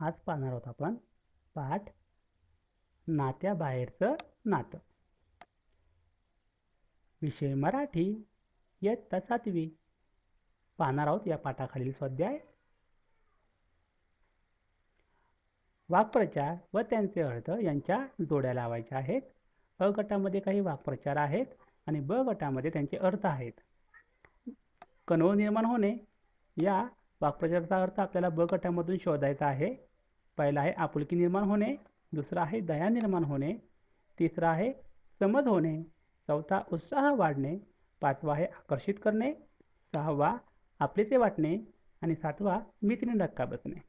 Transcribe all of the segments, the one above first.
आज पाहणार आहोत आपण पाठ नात्याबाहेरचं नातं. विषय मराठी इयत्ता सातवी पाहणार आहोत या पाठाखालील स्वाध्याय. वाक्प्रचार व त्यांचे अर्थ यांच्या जोड्या लावायच्या आहेत. अ गटामध्ये काही वाक्प्रचार आहेत आणि ब गटामध्ये त्यांचे अर्थ आहेत. कणव निर्माण होणे या वाक्प्रचाराचा अर्थ आपल्याला ब गटामधून शोधायचा आहे. पहिला आहे आपुलकी निर्माण होणे. दुसरा आहे दया निर्माण होणे. तिसरा आहे समज होणे. चौथा उत्साह वाढणे. पाचवा आहे आकर्षित करणे. सहावा आपलेसे वाटणे. आणि सातवा मितीने धक्का बसणे.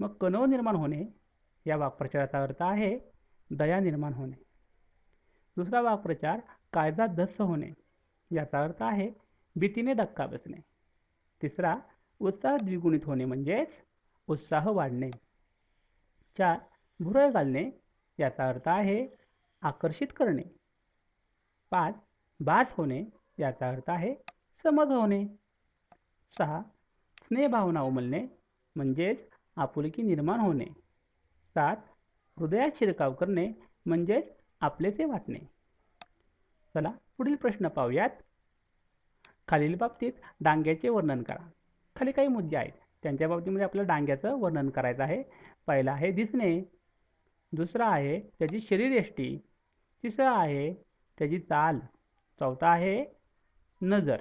मग कणव निर्माण होणे. या वाक्प्रचाराचा अर्थ आहे दया निर्माण होणे. दुसरा वाक्प्रचार कायदा धस्स होणे. याचा अर्थ आहे भीतीने धक्का बसणे. तिसरा उत्साह द्विगुणित होणे म्हणजेच उत्साह वाढणे. चार भुरळ घालणे याचा अर्थ आहे आकर्षित करणे. पाच बाज होणे याचा अर्थ आहे समज होणे सहा स्नेहभावना उमलणे म्हणजेच आपुलकी निर्माण होणे. सात हृदयात शिरकाव करणे म्हणजेच आपलेसे वाटणे. चला पुढील प्रश्न पाहूयात. खालील बाबतीत डांग्याचे वर्णन करा. खाली काही मुद्दे आहेत. त्यांच्या बाबतीमध्ये आपल्याला डांग्याचं वर्णन करायचं आहे. पहिला आहे दिसणे. दुसरा आहे त्याची शरीरयष्टी तिसरा आहे त्याची चाल. चौथा आहे नजर.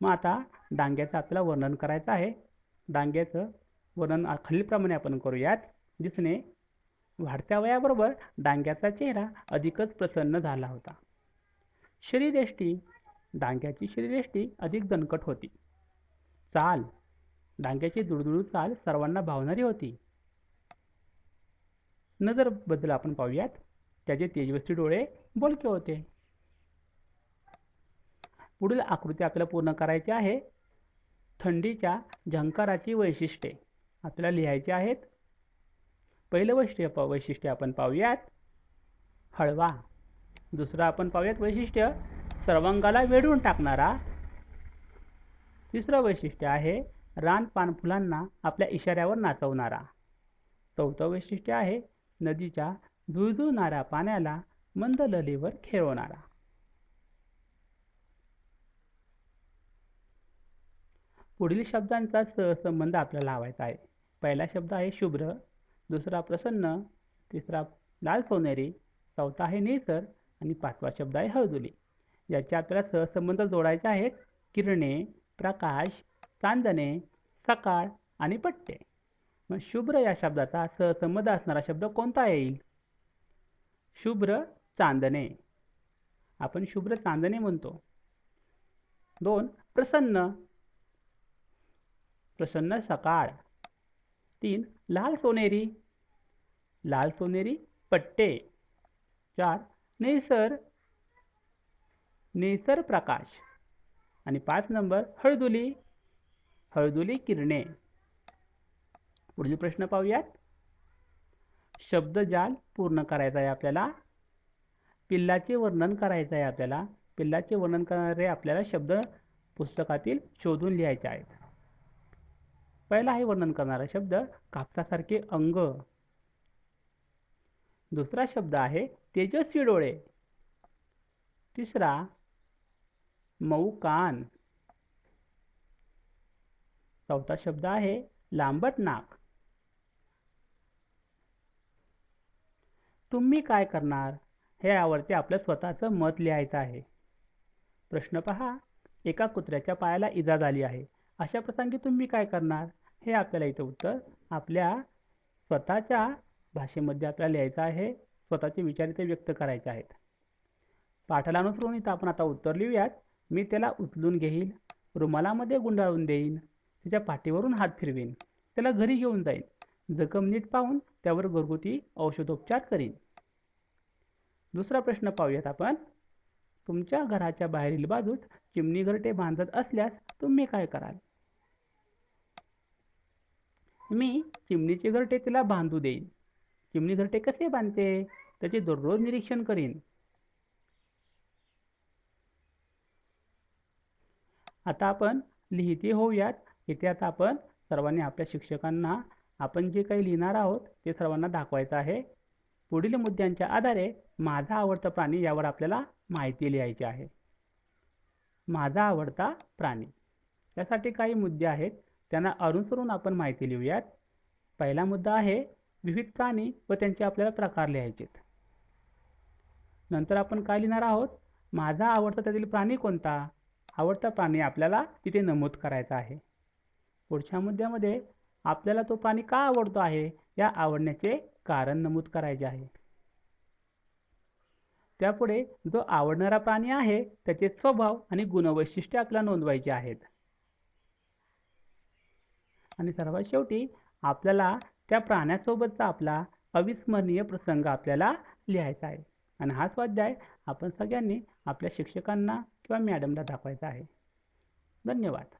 मग आता डांग्याचं आपल्याला वर्णन करायचं आहे. डांग्याचं वर्णन खालीलप्रमाणे आपण करूयात. दिसणे. वाढत्या वयाबरोबर डांग्याचा चेहरा अधिकच प्रसन्न झाला होता. शरीरयष्टी डांग्याची शरीरयष्टी अधिक दणकट होती. चाल. डांग्याची दुळदुळू चाल सर्वांना भावणारी होती. नजरबद्दल आपण पाहूयात. त्याचे तेजवस्ती डोळे बोलके होते. पुढील आकृती आपल्याला पूर्ण करायची आहे. थंडीच्या झंकाराची वैशिष्ट्ये. आपल्याला लिहायची आहेत. पहिलं वैशिष्ट्य वैशिष्ट्य आपण पाहूयात. हळवा. दुसरं आपण पाहूयात वैशिष्ट्य सर्वांगाला वेढून टाकणारा तिसरं वैशिष्ट्य आहे रान फुलांना आपल्या इशाऱ्यावर नाचवणारा. चौथं वैशिष्ट्य आहे नदीच्या झुळझुळणाऱ्या पाण्याला मंद ललीवर खेळवणारा. पुढील शब्दांचा सहसंबंध आपल्याला लावायचा आहे. पहिला शब्द आहे शुभ्र दुसरा प्रसन्न तिसरा लाल सोनेरी चौथा आहे निसर आणि पाचवा शब्द आहे हळदुली. याचे आपल्याला सहसंबंध जोडायचे आहेत किरणे प्रकाश चांदणे सकाळ आणि पट्टे. मग शुभ्र या शब्दाचा सहसंबंध असणारा शब्द कोणता येईल? शुभ्र चांदणे. आपण शुभ्र चांदणे म्हणतो. दोन प्रसन्न. प्रसन्न सकाळ. तीन लाल सोनेरी. लाल सोनेरी पट्टे. चार नेसर नेसर प्रकाश. आणि पाच नंबर हळदुली. हळदुली किरणे. पुढील प्रश्न पाहूयात. शब्दजाल पूर्ण करायचा आहे आपल्याला. पिल्लाचे वर्णन करायचं आहे आपल्याला. पिल्लाचे वर्णन करणारे आपल्याला शब्द पुस्तकातील शोधून लिहायचे आहेत. पहिला आहे वर्णन करणारा शब्द कापसासारखे अंग. दुसरा शब्द आहे तेजस्वी डोळे. तिसरा मऊ कान. चौथा शब्द आहे लांबट नाक. तुम्ही काय करणार? हे यावरती आपलं स्वतःचं मत लिहायचं आहे. प्रश्न पहा एका कुत्र्याच्या पायाला इजा झाली आहे. अशा प्रसंगी तुम्ही काय करणार? हे आपल्याला इथं उत्तर आपल्या स्वतःच्या भाषेमध्ये आपल्याला लिहायचं आहे स्वतःचे विचार इथे व्यक्त करायचे आहेत. पाठाला अनुसरून इथं आपण आता उत्तर लिहूयात. मी त्याला उचलून घेईन रुमालामध्ये गुंडाळून देईन त्याच्या पाठीवरून हात फिरवीन त्याला घरी घेऊन जाईन जखम नीट पाहून त्यावर घरगुती औषधोपचार करीन. दुसरा प्रश्न पाहूयात आपण. तुमच्या घराच्या बाहेरील बाजूस चिमणी घरटे बांधत असल्यास तुम्ही काय कराल? मी चिमणीचे घरटे तिला बांधू देईन. चिमणी घरटे कसे बांधते? त्याचे दररोज निरीक्षण करीन. आता आपण लिहिते होऊयात. इथे आता आपण सर्वांनी आपल्या शिक्षकांना आपण जे काही लिहिणार आहोत ते सर्वांना दाखवायचं आहे. पुढील मुद्द्यांच्या आधारे माझा आवडता प्राणी यावर आपल्याला माहिती लिहायची आहे. माझा आवडता प्राणी. यासाठी काही मुद्दे आहेत. त्यांना अनुसरून आपण माहिती लिहूयात. पहिला मुद्दा आहे विविध प्राणी व त्यांचे आपल्याला प्रकार लिहायचेत नंतर आपण काय लिहिणार आहोत? माझा आवडता त्यातील प्राणी कोणता? आवडता प्राणी आपल्याला तिथे नमूद करायचा आहे. पुढच्या मुद्द्यामध्ये आपल्याला तो प्राणी का आवडतो आहे? या आवडण्याचे कारण नमूद करायचे आहे. त्यापुढे जो आवडणारा प्राणी आहे त्याचे स्वभाव आणि गुणवैशिष्ट्ये आपल्याला नोंदवायचे आहेत. आणि सर्वात शेवटी आपल्याला त्या प्राण्यासोबतचा आपला अविस्मरणीय प्रसंग आपल्याला लिहायचा आहे. आणि हा स्वाध्याय आपण सगळ्यांनी आपल्या शिक्षकांना किंवा मॅडमला दाखवायचा आहे. धन्यवाद.